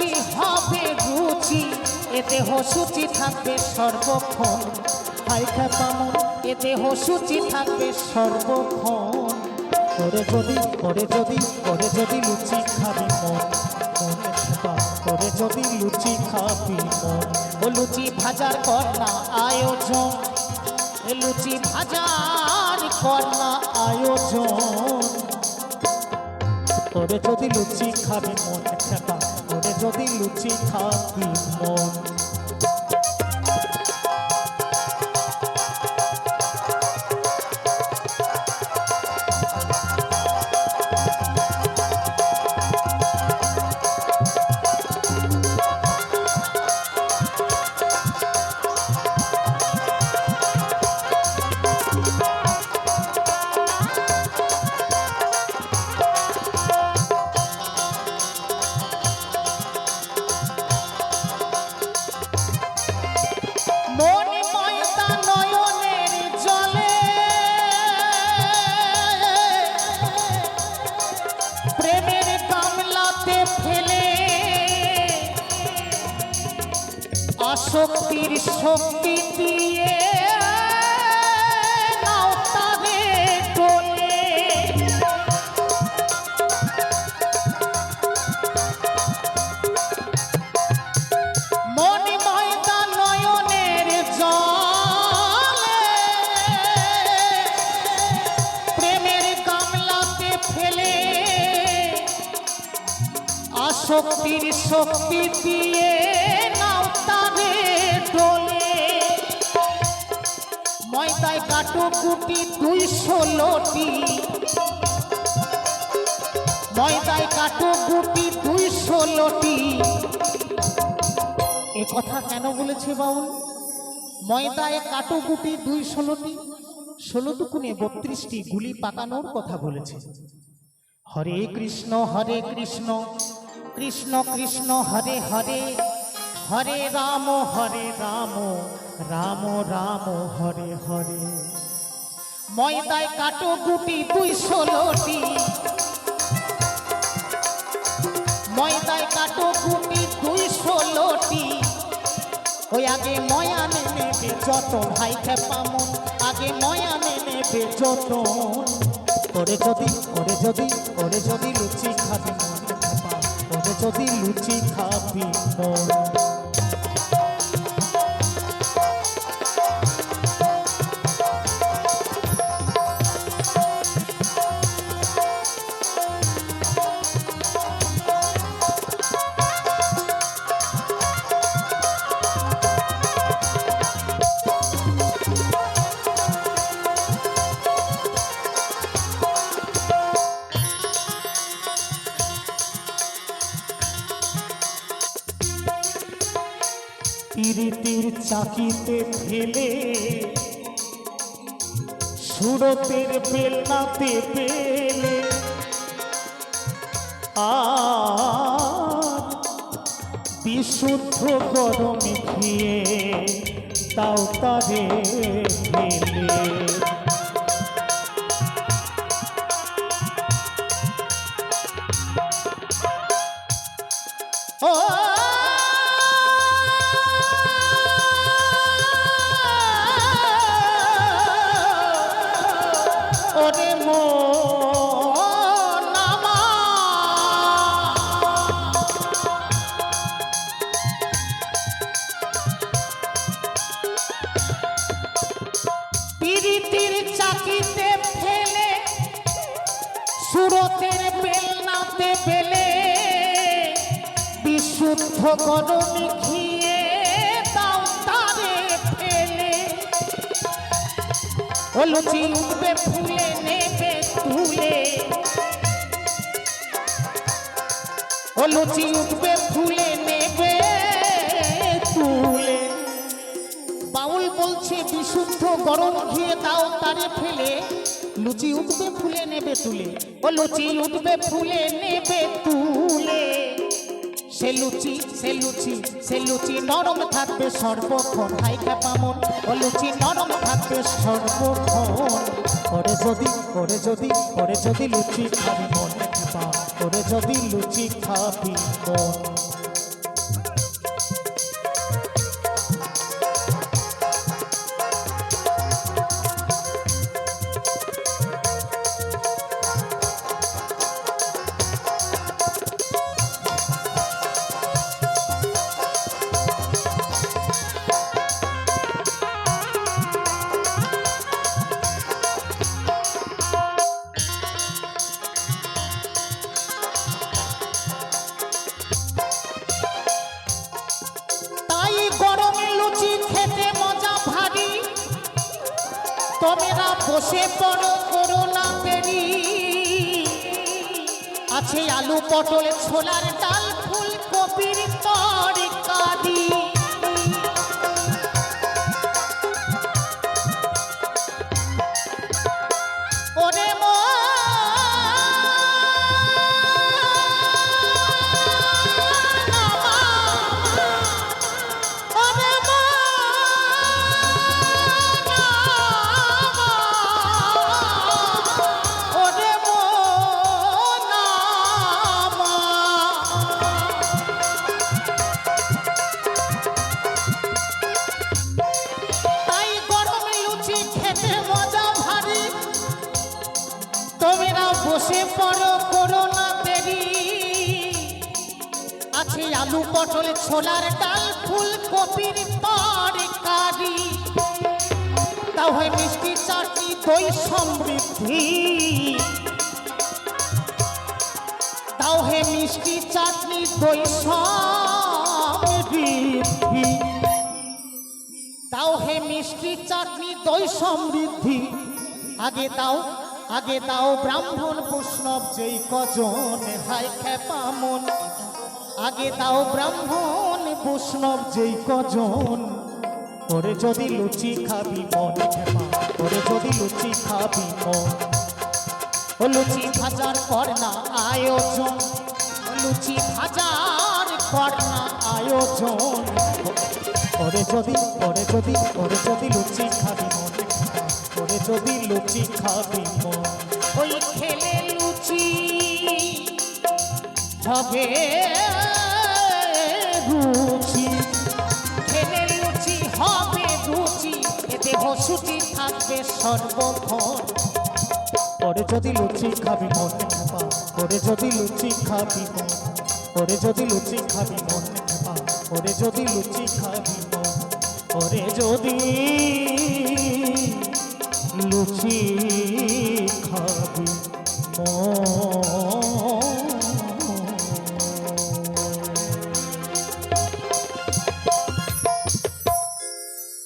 লুচি হবে রুচি। এ দেহ সূচি থাকবে সর্বক্ষণ। হাই খাতামন এ দেহ সূচি থাকবে সর্বক্ষণ। করে যদি করে যদি করে যদি লুচি খাবি মন করে যদি লুচি খাবি মন। ও লুচি ভাজার কর না আয়োজন লুচি ভাজার আয়োজন। করে যদি লুচি খাবি মন খেপা করে যদি লুচি খাবি মন। আসক্তির শক্তি দিয়ে নাও নয়নের গামলাতে ফেলে আসক্তির শক্তি দিয়ে ময়দায় কাটো কুটি দুই ষোলোটি ময়দায় কাটো গুটি দুই ষোলোটি এ কথা কেন বলেছে বাউল? ময়দায় কাটো গুটি দুই ষোলোটি ষোলো দুকুনে বত্রিশটি গুলি পাকানোর কথা বলেছে। হরে কৃষ্ণ হরে কৃষ্ণ কৃষ্ণ কৃষ্ণ, হরে হরে। হরে রাম হরে রাম রাম রাম, হরে হরে। ময়দায় কাটো গুটি দুই ষোলোটি ময়দায় কাটো গুটি দুই ষোলোটি ওই আগে ময়ানে নেবে যত ভাই খেপামন আগে ময়ানে নেবে যত করে যদি করে যদি করে যদি লুচি খাবি মন করে যদি লুচি খাবি মন। পিরিতির চাকিতে ফেলে সুরতের বেলনাতে পেলে। আর বিশুদ্ধ গরম খেয়ে তাও তারে ফেলে। পিরিতির চাকিতে ফেলে, সুরতের বেলনাতে বেলে, বিশুদ্ধ গরমি ঘিয়ে দাও তারে ফেলে। ও লুচি উঠবে ফুলে, নেবে তুলে। ও লুচি উঠবে ফুলে বলছে, বিশুদ্ধ গরম ঘিয়ে দাও তারে ফেলে। লুচি উঠবে ফুলে নেবে তুলে। ও লুচি উঠবে ফুলে নেবে তুলে। সে লুচি সে লুচি সে লুচি নরম থাকবে সর্বক্ষণ। হাই খেপামন ও লুচি নরম থাকবে সর্বক্ষণ। করে যদি করে যদি করে যদি লুচি খাবি মন করে যদি লুচি খাবি মন। তোমরা বসে পড়ো করোনা দেরি আছে আলু পটল ছোলার ডাল বসে পড়ো করো না দেরি আছে আলু পটল ছোলার ডাল, ফুলকপির তরকারি। তাও হয় মিষ্টি চাটনি, দই সমৃদ্ধি। তাও হে মিষ্টি চাটনি, দই সমৃদ্ধি। তাও হে মিষ্টি চাটনি, দই সমৃদ্ধি। আগে দাও আগে দাও ব্রাহ্মণ বৈষ্ণব যেই কজন হাই খেপামন আগে দাও ব্রাহ্মণ বৈষ্ণব যেই কজন। ওরে যদি লুচি খাবি মন খেপা ওরে যদি লুচি খাবি মন। ও লুচি ভাজার কর না আয়োজন, লুচি ভাজার কর না আয়োজন। ওরে যদি ওরে যদি ওরে যদি লুচি খাবি মন। ওরে যদি লুচি খাবি ওই খেলে লুচি হবে রুচি। খেলে লুচি, হবে রুচি এ দেহ সুচি থাকবে সর্বক্ষণ পরে যদি লুচি খাবি মন খেপা ওরে যদি লুচি খাবি মন ওরে যদি লুচি খাবি মন খেপা ওরে যদি লুচি খাবি মন ওরে যদি লুচি খাবি। মন